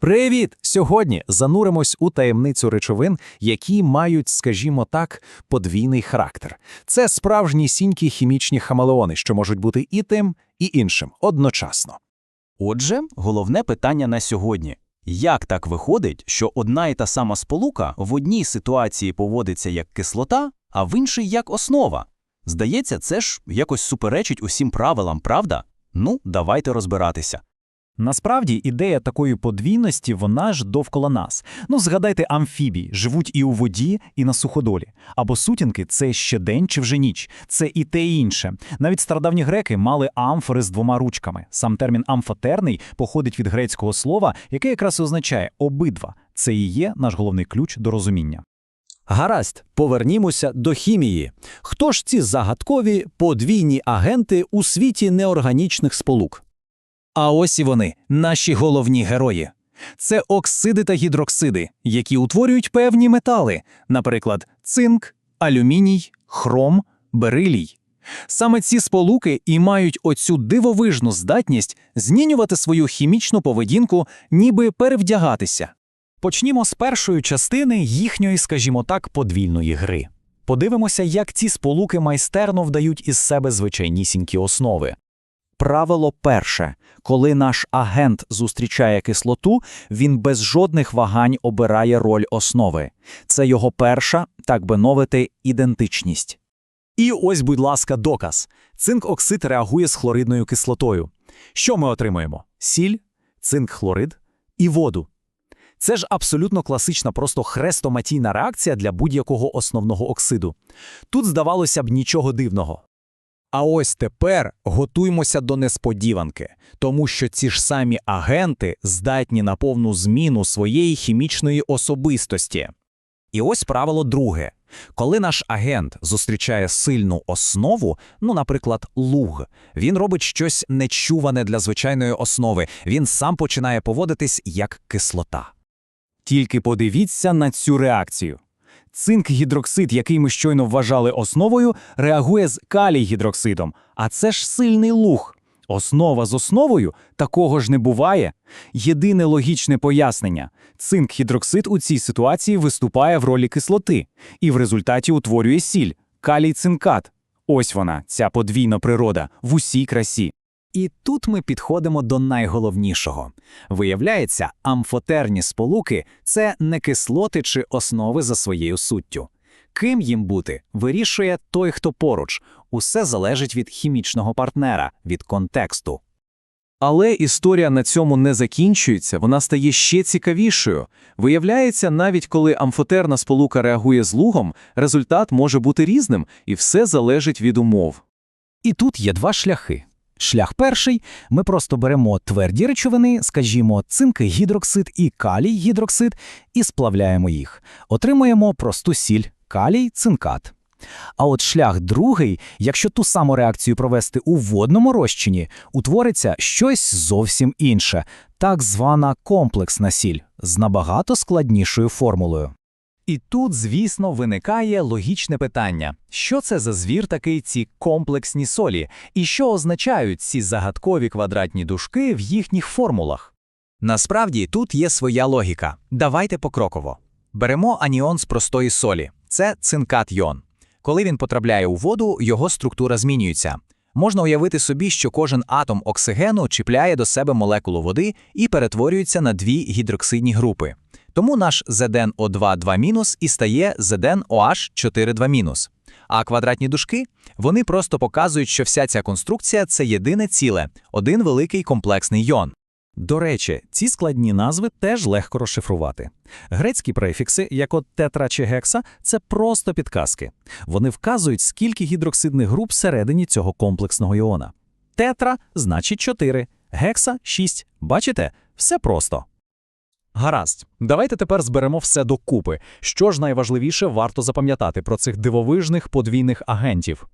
Привіт! Сьогодні зануримось у таємницю речовин, які мають, скажімо так, подвійний характер. Це справжні сінькі хімічні хамелеони, що можуть бути і тим, і іншим одночасно. Отже, головне питання на сьогодні. Як так виходить, що одна і та сама сполука в одній ситуації поводиться як кислота, а в іншій як основа? Здається, це ж якось суперечить усім правилам, правда? Ну, давайте розбиратися. Насправді ідея такої подвійності вона ж довкола нас. Ну, згадайте амфібії, живуть і у воді, і на суходолі. Або сутінки це ще день чи вже ніч, це і те і інше. Навіть стародавні греки мали амфори з двома ручками. Сам термін амфотерний походить від грецького слова, яке якраз і означає обидва. Це і є наш головний ключ до розуміння. Гаразд, повернімося до хімії. Хто ж ці загадкові подвійні агенти у світі неорганічних сполук? А ось і вони, наші головні герої. Це оксиди та гідроксиди, які утворюють певні метали, наприклад, цинк, алюміній, хром, берилій. Саме ці сполуки і мають оцю дивовижну здатність змінювати свою хімічну поведінку, ніби перевдягатися. Почнімо з першої частини їхньої, скажімо так, подвійної гри. Подивимося, як ці сполуки майстерно вдають із себе звичайнісінькі основи. Правило перше. Коли наш агент зустрічає кислоту, він без жодних вагань обирає роль основи. Це його перша, так би мовити, ідентичність. І ось, будь ласка, доказ. Цинк-оксид реагує з хлоридною кислотою. Що ми отримуємо? Сіль, цинк-хлорид і воду. Це ж абсолютно класична, просто хрестоматійна реакція для будь-якого основного оксиду. Тут, здавалося б, нічого дивного. А ось тепер готуймося до несподіванки, тому що ці ж самі агенти здатні на повну зміну своєї хімічної особистості. І ось правило друге. Коли наш агент зустрічає сильну основу, ну, наприклад, луг, він робить щось нечуване для звичайної основи, він сам починає поводитись як кислота. Тільки подивіться на цю реакцію. Цинк-гідроксид, який ми щойно вважали основою, реагує з калій-гідроксидом, а це ж сильний луг. Основа з основою такого ж не буває. Єдине логічне пояснення – цинк-гідроксид у цій ситуації виступає в ролі кислоти і в результаті утворює сіль – калій-цинкат. Ось вона, ця подвійна природа, в усій красі. І тут ми підходимо до найголовнішого. Виявляється, амфотерні сполуки це не кислоти чи основи за своєю суттю. Ким їм бути, вирішує той, хто поруч. Усе залежить від хімічного партнера, від контексту. Але історія на цьому не закінчується, вона стає ще цікавішою. Виявляється, навіть коли амфотерна сполука реагує з лугом, результат може бути різним, і все залежить від умов. І тут є два шляхи. Шлях перший ми просто беремо тверді речовини, скажімо, цинк-гідроксид і калій-гідроксид, і сплавляємо їх. Отримуємо просту сіль калій-цинкат. А от шлях другий, якщо ту саму реакцію провести у водному розчині, утвориться щось зовсім інше, так звана комплексна сіль з набагато складнішою формулою. І тут, звісно, виникає логічне питання: що це за звір такий ці комплексні солі, і що означають ці загадкові квадратні дужки в їхніх формулах? Насправді тут є своя логіка. Давайте покроково. Беремо аніон з простої солі. Це цинкат-йон. Коли він потрапляє у воду, його структура змінюється. Можна уявити собі, що кожен атом оксигену чіпляє до себе молекулу води і перетворюється на дві гідроксидні групи. Тому наш ZnO2 2- і стає ZnOH 4 2-. А квадратні дужки вони просто показують, що вся ця конструкція це єдине ціле, один великий комплексний йон. До речі, ці складні назви теж легко розшифрувати. Грецькі префікси, як от тетра чи гекса, це просто підказки. Вони вказують, скільки гідроксидних груп всередині цього комплексного іона. Тетра значить 4, гекса 6. Бачите? Все просто. Гаразд, давайте тепер зберемо все докупи. Що ж найважливіше варто запам'ятати про цих дивовижних подвійних агентів.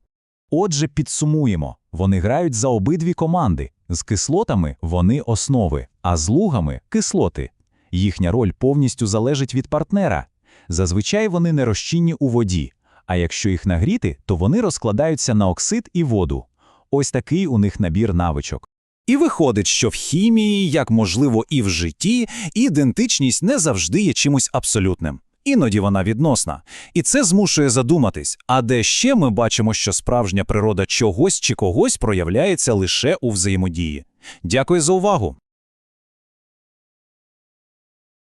Отже, підсумуємо: вони грають за обидві команди. З кислотами вони основи, а з лугами кислоти. Їхня роль повністю залежить від партнера. Зазвичай вони не розчинні у воді, а якщо їх нагріти, то вони розкладаються на оксид і воду. Ось такий у них набір навичок. І виходить, що в хімії, як можливо і в житті, ідентичність не завжди є чимось абсолютним. Іноді вона відносна. І це змушує задуматись, а де ще ми бачимо, що справжня природа чогось чи когось проявляється лише у взаємодії. Дякую за увагу!